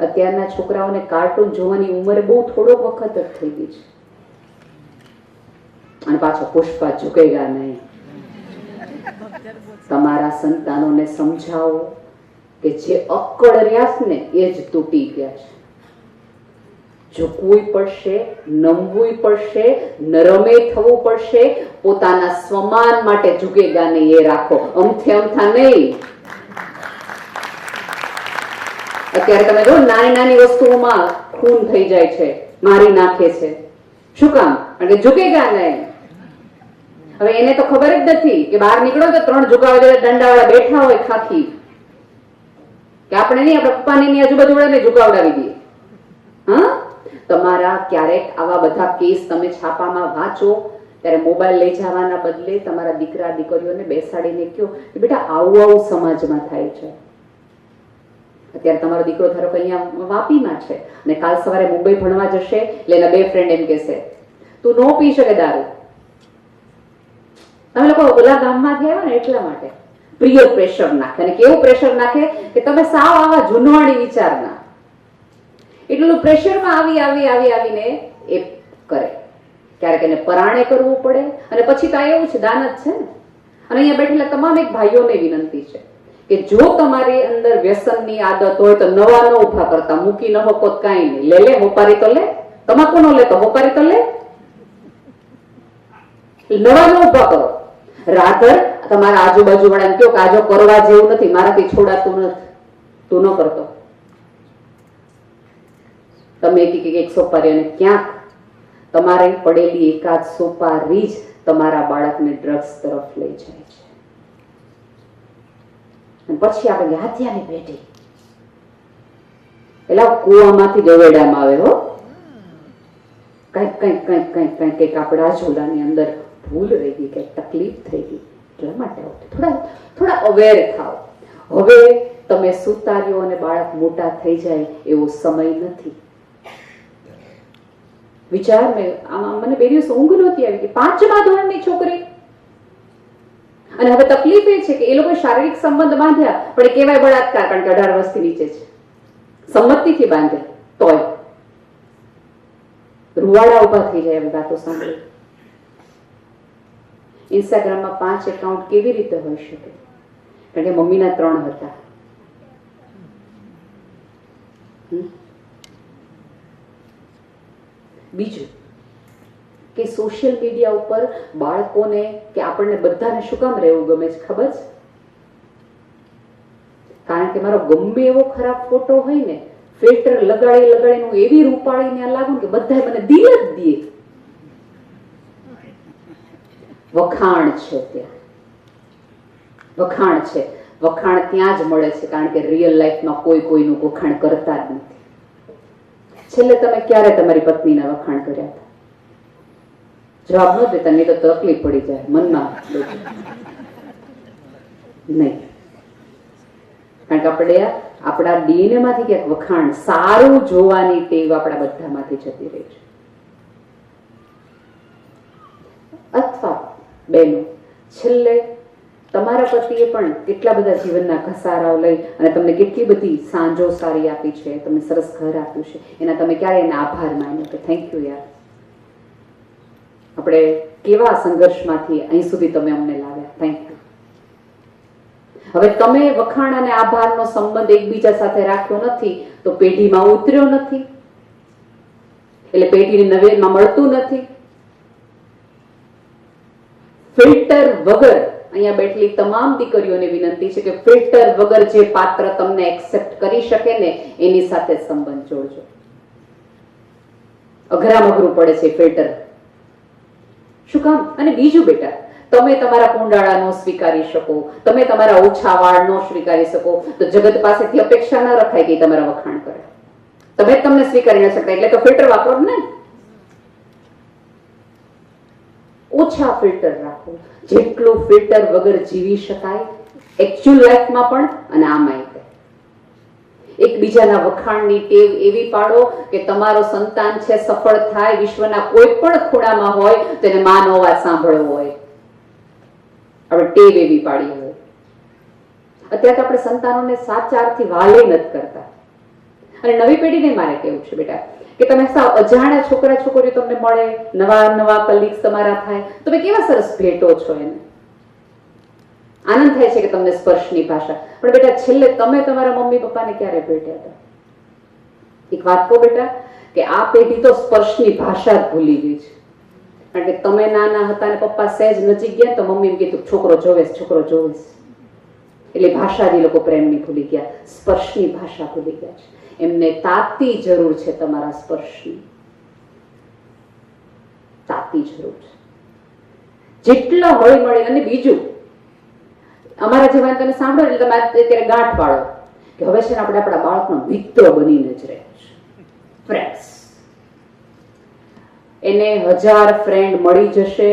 અત્યારના છોકરાઓને કાર્ટૂન જોવાની ઉંમર બહુ થોડો વખત જ થઈ ગઈ છે. અને પાછો પુષ્પા ઝુકેગા નહીં. તમારા સંતાનોને સમજાવો કે જે અક્કડ રહ્યા ને એ જ તૂટી ગયા છે. ઝૂકવું પડશે, નમવું પડશે, નરમે થવું પડશે, પોતાના સ્વમાન માટે ઝૂકેગા નહીં એ રાખો. અમથે અમથા નહીં. અત્યારે તમે જો નાની નાની વસ્તુઓમાં ખૂન થઈ જાય છે, મારી નાખે છે. શું કામ? કારણ કે ઝુકેગા નહીં હવે એને તો ખબર જ નથી કે બહાર નીકળો તો ત્રણ ઝુકાવા જેવા દંડાવાળા બેઠા હોય ખાખી. કે આપણે નહીં, આપણે પપ્પાની ની આજુબાજુ ઝુકાવડાવી દઈએ. હા? તમારા ક્યારેક આવા બધા કેસ તમે છાપામાં વાંચો, ત્યારે મોબાઈલ લઈ જવાના બદલે તમારા દીકરા, દીકરીઓને બેસાડીને કહો કે બેટા આવું આવું સમાજમાં થાય છે. અત્યારે તમારો દીકરો ધારો કે અહીંયા વાપીમાં છે અને કાલ સવારે મુંબઈ ભણવા જશે એટલે એના બે ફ્રેન્ડ એમ કહેશે, તું નો પી શકે દારૂ. તમે લોકો ઓલા ગામમાં આવ્યા ને એટલા માટે પ્રિય પ્રેશર નાખે અને કેવું પ્રેશર નાખે કે તમે સાવ આવા જૂનવાણી વિચારના. એટલું પ્રેશરમાં આવી આવી આવી, આવીને એ કરે. ક્યારેક એને પરાણે કરવું પડે અને પછી તો એવું છે દાન જ છે ને. અને અહીંયા બેઠેલા તમામ એક ભાઈઓને વિનંતી છે. કે જો તમારી અંદર વ્યસનની આદત હોય તો નવા ન ઊભા કરતા, મૂકી ન હકો કાંઈ નહીં. લે લે, હોપારી તો લે. તમાકુ નો લે હોપારી તો લે. નવા ન ઊભા કરો. રાધર, તમારા આજુબાજુ વાળાને કહો કે આજો કરવા જેવું નથી, મારાથી છોડાતું નથી. તું ન કરતો. તમે એક એક સોપારી અને ક્યાંક તમારે પડેલી એકાદ સોપારી જ તમારા બાળકને ડ્રગ્સ તરફ લઈ જાય છે. પછી આપણે હાથિયાની ભેટી. પેલા કુવામાંથી ગવેડામાં આવે હો. કંઈક કંઈક કંઈક કંઈક કંઈક કંઈક આપણા ઝોલાની અંદર ભૂલ રહી ગઈ, કંઈક તકલીફ થઈ ગઈ. એટલા માટે થોડા થોડા અવેર થાવ હવે તમે સુતાર્યો અને બાળક મોટા થઈ જાય એવો સમય નથી. વિચાર મેં મને બે દિવસ ઊંઘ નહોતી આવી કે પાંચમા ધોરણની છોકરી અને હવે તકલીફ એ છે કે એ લોકો શારીરિક સંબંધ બાંધ્યા, પણ એ કહેવાય બળાત્કાર કારણ કે અઢાર વર્ષથી નીચે છે. સંમતિથી બાંધે તોય. રૂવાડા ઊભા થઈ જાય એમ વાતો સાંભળી. ઇન્સ્ટાગ્રામમાં પાંચ એકાઉન્ટ કેવી રીતે હોઈ શકે? કારણ કે મમ્મીના ત્રણ હતા. બીજું? કે સોશિયલ મીડિયા ઉપર બાળકોને કે આપણને બધાને શું કામ રહેવું ગમે છે, ખબર છે? કારણ કે મારો ગમે એવો ખરાબ ફોટો હોય ને ફિલ્ટર લગાડી લગાડીને હું એવી રૂપાળીને લાગુ કે બધા મને દિલ જ દે. વખાણ છે ત્યાં. વખાણ છે. વખાણ ત્યાં જ મળે છે, કારણ કે રિયલ લાઈફમાં કોઈ કોઈનું વખાણ કરતા જ નથી. છેલ્લે તમે ક્યારે તમારી પત્નીના વખાણ કર્યા હતા? જવાબ ન દેતા, નહીં તો તકલીફ પડી જાય, મનમાં નહીં. કારણ કે આપણે આપણા ડીએનએ માંથી ક્યાંક વખાણ સારું જોવાની ટેવ આપણા બધામાંથી જતી રહી છે. અથવા બેનો, છેલ્લે તમારા પતિએ પણ કેટલા બધા જીવનના ઘસારાઓ લઈ અને તમને કેટલી બધી સાંજો સારી આપી છે, તમને સરસ ઘર આપ્યું છે, એના તમે ક્યારે એના આભાર માન્યો કે થેન્ક યુ યાર. આપણે કેવા સંઘર્ષમાંથી અહીં સુધી તમે અમને લાવ્યા? થેન્ક યુ હવે તમે વખાણ અને આભારનો સંબંધ એકબીજા સાથે રાખ્યો નથી, તો પેઢીમાં ઉતર્યો નથી. એટલે પેઢીને નવેરમાં મળતું નથી. ફિલ્ટર વગર અહીંયા બેઠેલી તમામ દીકરીઓને વિનંતી છે કે ફિલ્ટર વગર જે પાત્ર તમને એક્સેપ્ટ કરી શકે ને, એની સાથે સંબંધ જોડજો. અઘરામ અઘરું પડે છે ફિલ્ટર. શું કામ? અને બીજું બેટા, તમે તમારા કુંડાળા નો સ્વીકારી શકો, તમે તમારા ઓછા વાળ નો સ્વીકારી શકો, તો જગત પાસેથી અપેક્ષા ન રખાય કે તમારા વખાણ કરે. તમે તમને સ્વીકારી ન શકતા, એટલે તો ફિલ્ટર વાપરો ને. ઓછા ફિલ્ટર રાખો. જેટલું ફિલ્ટર વગર જીવી શકાય એકચ્યુઅલ લાઈફમાં પણ અને આમાંય. એકબીજાના વખાણની ટેવ એવી પાડો કે તમારો સંતાન છે, સફળ થાય, વિશ્વના કોઈ પણ ખૂણામાં હોય, તેને માનો અવાજ સાંભળવો હોય. આપણે ટેવ એવી પાડી હોય. અત્યારે તો આપણે સંતાનોને સાત ચારથી વાલે નથી કરતા. અને નવી પેઢીને મારે કેવું છે બેટા? કે તમે સાવ અજાણ્યા છોકરા છોકરીઓ તમને મળે, નવા નવા કલીગ્સ તમારા થાય. તમે કેવા સરસ ભેટો છો એને? આનંદ થાય છે કે તમને સ્પર્શની ભાષા. પણ બેટા, છેલ્લે તમે તમારા મમ્મી પપ્પાને ક્યારે ભેટ્યા હતા? એક વાત કહો બેટા, કે આ પેઢી તો સ્પર્શની ભાષા જ ભૂલી ગઈ છે. કારણ કે તમે નાના હતા ને પપ્પા સહેજ નજીક ગયા તો મમ્મી એમ કીધું, છોકરો જોવેશ છોકરો જોવેશ એટલે ભાષા જ લોકો પ્રેમની ભૂલી ગયા, સ્પર્શની ભાષા ભૂલી ગયા છે. એમને તાતી જરૂર છે તમારા સ્પર્શની. તાતી જરૂર છે. જેટલા હોય મળે, અને બીજું અમારા જેવા તમે સાંભળો એટલે તમે અત્યારે ગાંઠ પાડો કે હવે છે ને આપણે આપણા બાળકનો મિત્ર બનીને જ રહે ફ્રેન્ડ્સ એને હજાર ફ્રેન્ડ મળી જશે,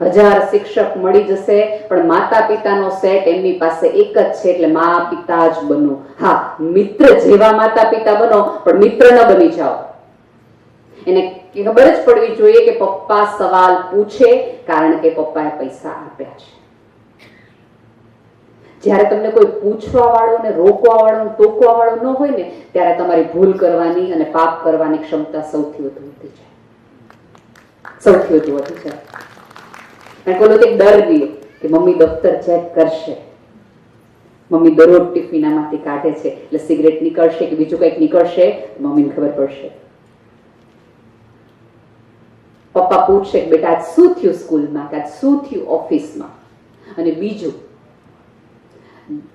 હજાર શિક્ષક મળી જશે, પણ માતા પિતાનો સેટ એમની પાસે એક જ છે એટલે મા પિતા જ બનો. હા, મિત્ર જેવા માતા પિતા બનો, પણ મિત્ર ન બની જાઓ. એને ખબર જ પડવી જોઈએ કે પપ્પા સવાલ પૂછે, કારણ કે પપ્પાએ પૈસા આપ્યા છે. જ્યારે તમને કોઈ પૂછવા વાળો ને રોકવા વાળો ટોકવા વાળો ન હોય ને, ત્યારે તમારી ભૂલ કરવાની અને પાપ કરવાની ક્ષમતા સૌથી વધુ વધી જાય સૌથી વધુ વધી જાય કારણ કે એક ડર દે કે મમ્મી દફતર ચેક કરશે. મમ્મી દરરોજ ટિફિન આમાંથી કાઢે છે. એટલે સિગરેટ નીકળશે કે બીજું કંઈક નીકળશે મમ્મીને ખબર પડશે. પપ્પા પૂછશે બેટા, આજ શું થયું સ્કૂલમાં? કે આજ શું થયું ઓફિસમાં? અને બીજું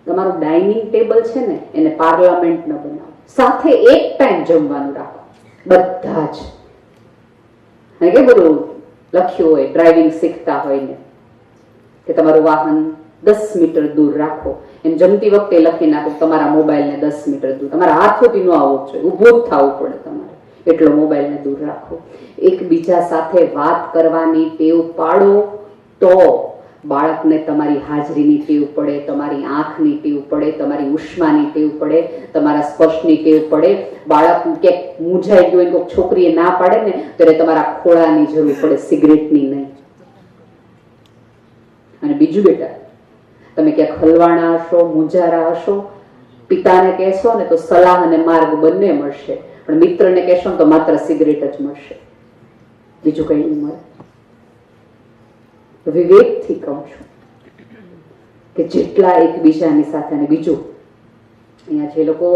તમારું ડાઇનિંગ ટેબલ છે ને, એને પાર્લામેન્ટ ન બનાવો. સાથે એક ટાઈમ જમવાનું રાખો. બધા જ. કે બધું લખ્યું હોય, ડ્રાઇવિંગ શીખતા હોય ને, કે તમારું વાહન દસ મીટર દૂર રાખો. એમ જમતી વખતે લખી નાખો તમારા મોબાઈલને દસ મીટર દૂર. તમારા હાથોથી ન આવવું જોઈએ, ઊભું જ થવું પડે તમારે. એટલો મોબાઈલને દૂર રાખો. એકબીજા સાથે વાત કરવાની, ટેવ પાડો તો બાળકને તમારી હાજરીની ટેવ પડે, તમારી આંખની ટેવ પડે, તમારી ઉષ્માની ટેવ પડે, તમારા સ્પર્શની ટેવ પડે. બાળક કે મૂંઝાઈ ગયું કોઈક છોકરીએ ના પાડે ને, ત્યારે તમારા ખોળાની જરૂર પડે, સિગરેટની નહીં. અને બીજું બેટા, તમે ક્યાંક હલવાણા હશો, મૂંઝારા હશો, પિતાને કહેશો ને તો સલાહ અને માર્ગ બંને મળશે. પણ મિત્રને કહેશો ને તો માત્ર સિગરેટ જ મળશે. બીજું કંઈ નહીં મળે. વિવેકથી કહું છું કે જેટલા એકબીજાની સાથે અને બીજું, અહીંયા જે લોકો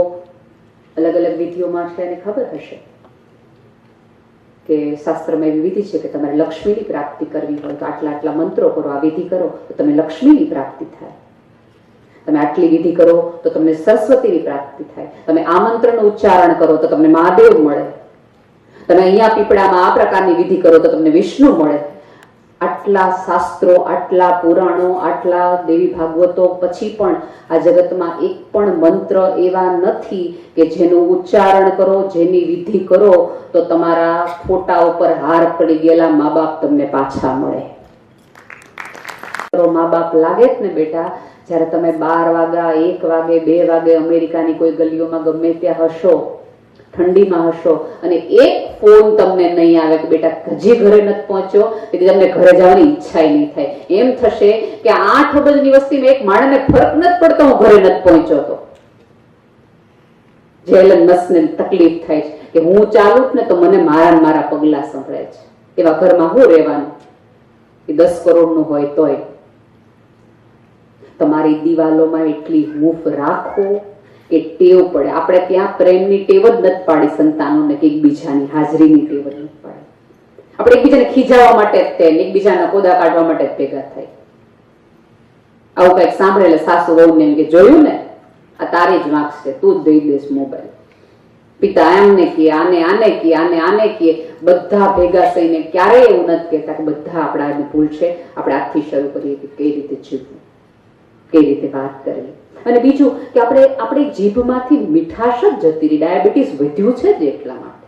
અલગ અલગ વિધિઓમાં છે એને ખબર હશે કે શાસ્ત્રમાં એવી વિધિ છે કે તમારે લક્ષ્મીની પ્રાપ્તિ કરવી હોય તો આટલા આટલા મંત્રો કરો, આ વિધિ કરો, તો તમે લક્ષ્મીની પ્રાપ્તિ થાય. તમે આટલી વિધિ કરો તો તમને સરસ્વતીની પ્રાપ્તિ થાય. તમે આ મંત્રનું ઉચ્ચારણ કરો તો તમને મહાદેવ મળે. તમે અહીંયા પીપળામાં આ પ્રકારની વિધિ કરો તો તમને વિષ્ણુ મળે. આટલા શાસ્ત્રો, આટલા પુરાણો, આટલા દેવી ભાગવતો પછી પણ આ જગતમાં એક પણ મંત્ર એવા નથી કે જેનું ઉચ્ચારણ કરો, જેની વિધિ કરો, તો તમારા ફોટા ઉપર હાર પડી ગયેલા મા બાપ તમને પાછા મળે. મા બાપ લાગે જ ને બેટા, જ્યારે તમે બાર વાગ્યા, એક વાગે, બે વાગે અમેરિકાની કોઈ ગલીઓમાં ગમે ત્યાં હશો ઠંડીમાં હશો. અને એક ફોન તમને નહીં આવે કે બેટા હજી ઘરે નથી પહોંચ્યો એટલે તમને ઘરે જવાની ઈચ્છા નહીં થાય. એમ થશે કે આઠ અબજની વસ્તીમાં એક માણસને ફરક નથી પડતો, હું ઘરે નથી પહોંચ્યો તો. જે મસ્કને તકલીફ થાય છે કે હું ચાલુ ને તો મને મારા મારા પગલા સંભળાય છે. એવા ઘરમાં હું રહેવાનું? એ દસ કરોડનું હોય તોય. તમારી દિવાલોમાં એટલી હૂફ રાખો કે ટેવ પડે. આપણે ત્યાં પ્રેમની ટેવ જ નથી પાડી, સંતાનોને કે એકબીજાની હાજરીની ટેવ જ નથી પાડી. આપણે એકબીજાને ખીજાવવા માટે જ તે એકબીજાના કોદા કાઢવા માટે જ ભેગા થાય. આવું કંઈક સાંભળે એટલે સાસુ વહુને એમ કે, જોયું ને? આ તારી જ વાંક છે. તું જ દઈ દઈશ મોબાઈલ. પિતા એમને કીએ આને આને કહે આને આને કહે બધા ભેગા થઈને ક્યારેય એવું નથી કહેતા કે બધા આપણા ભૂલ છે. આપણે આજથી શરૂ કરીએ કે કઈ રીતે જીવવું. કઈ રીતે વાત કરવી? અને બીજું કે આપણે, આપણી જીભમાંથી મીઠાશ જ જતી રહી. ડાયાબિટીસ વધ્યું છે જ એટલા માટે.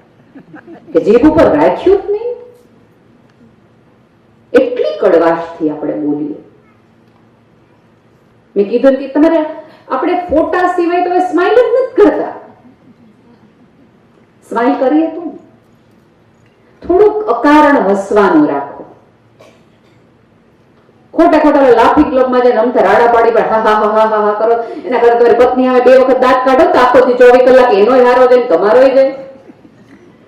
કે જીભ ઉપર રાખ્યું જ નહીં. એટલી કડવાશથી આપણે બોલીએ. મેં કીધું કે તમારે, આપણે ફોટા સિવાય તો સ્માઇલ જ નથી કરતા. સ્માઇલ કરીએ તો? થોડુંક અકારણ હસવાનું રાખો. ખોટા ખોટા લાફી ક્લબમાં જઈને રમતા, રાડા પાડી પણ હા હા હા હા હા, કરો. એના કરતા તમારી પત્ની આવે, બે વખત દાંત કાઢો તો આખો થી ચોવીસ કલાક એનો હારો જાય તમારો જાય.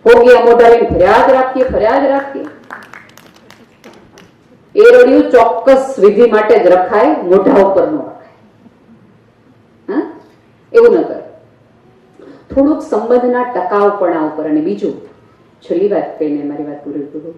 ભોગિયા મોઢા લઈને ફરિયાદ રાખીએ ફરિયાદ રાખીએ. એ રડિયું ચોક્કસ વિધિ માટે જ રખાય, મોઢા ઉપર ન એવું ન કરે. થોડુંક સંબંધના ટકાઉપણા ઉપર અને બીજું, છેલ્લી વાત કહીને મારી વાત પૂરી કરું.